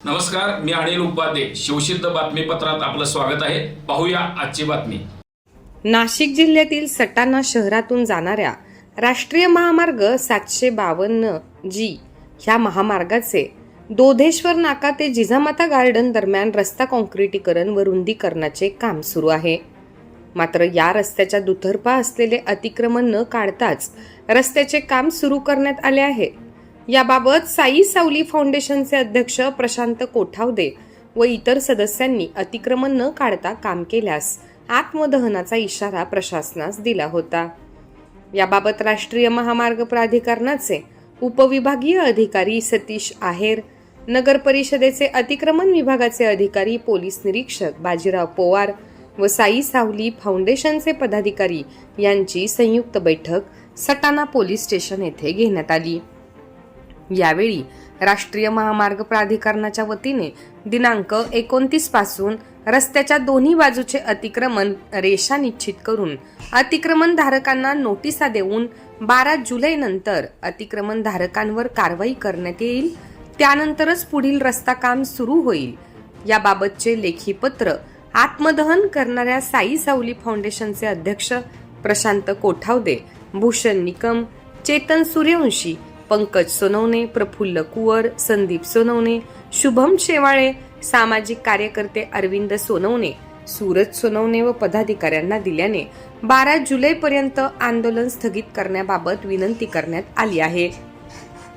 नमस्कार मी अनिल उपाध्ये. शिवसिद्ध बातमीपत्रात आपलं स्वागत आहे. पाहूया आजची बातमी. नाशिक जिल्ह्यातील सटाणा शहरातून जाणाऱ्या राष्ट्रीय महामार्ग सातशे बावन्न जी ह्या महामार्गाचे दोधेश्वर नाका ते जिजामाता गार्डन दरम्यान रस्ता काँक्रिटीकरण व रुंदीकरणाचे काम सुरू आहे. मात्र या रस्त्याच्या दुतर्फा असलेले अतिक्रमण न काढताच रस्त्याचे काम सुरू करण्यात आले आहे. याबाबत साई सावली फाउंडेशनचे अध्यक्ष प्रशांत कोठावदे व इतर सदस्यांनी अतिक्रमण न काढता काम केल्यास आत्मदहनाचा इशारा प्रशासनास दिला होता. याबाबत राष्ट्रीय महामार्ग प्राधिकरणाचे उपविभागीय अधिकारी सतीश आहेर नगर परिषदेचे अतिक्रमण विभागाचे अधिकारी पोलीस निरीक्षक बाजीराव पोवार व साई सावली फाउंडेशनचे पदाधिकारी यांची संयुक्त बैठक सटाणा पोलीस स्टेशन येथे घेण्यात आली. यावेळी राष्ट्रीय महामार्ग प्राधिकरणाच्या वतीने दिनांक एकोणतीसपासून रस्त्याच्या दोन्ही बाजूचे अतिक्रमण रेषा निश्चित करून अतिक्रमण धारकांना नोटिसा देऊन बारा जुलै नंतर अतिक्रमण धारकांवर कारवाई करण्यात येईल. त्यानंतरच पुढील रस्ता काम सुरू होईल. याबाबतचे लेखी पत्र आत्मदहन करणाऱ्या साई सावली फाउंडेशनचे अध्यक्ष प्रशांत कोठावदे भूषण निकम चेतन सूर्यवंशी पंकज सोनवणे प्रफुल्ल कुवर संदीप सोनवणे शुभम शेवाळे सामाजिक कार्यकर्ते अरविंद सोनवणे सूरज सोनवणे व पदाधिकाऱ्यांना दिल्याने बारा जुलैपर्यंत आंदोलन स्थगित करण्याबाबत विनंती करण्यात आली आहे.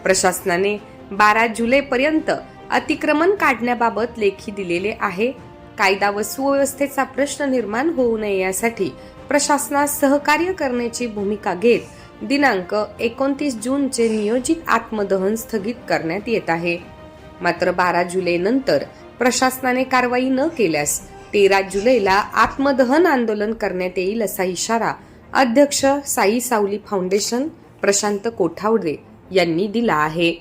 प्रशासनाने बारा जुलैपर्यंत अतिक्रमण काढण्याबाबत लेखी दिलेले आहे. कायदा व सुव्यवस्थेचा प्रश्न निर्माण होऊ नये यासाठी प्रशासनास सहकार्य करण्याची भूमिका घेत दिनांक एकोणतीस जूनचे नियोजित आत्मदहन स्थगित करण्यात येत आहे. मात्र बारा जुलै नंतर प्रशासनाने कारवाई न केल्यास तेरा जुलैला आत्मदहन आंदोलन करण्यात येईल असा इशारा अध्यक्ष साई सावली फाउंडेशन प्रशांत कोठावडे यांनी दिला आहे.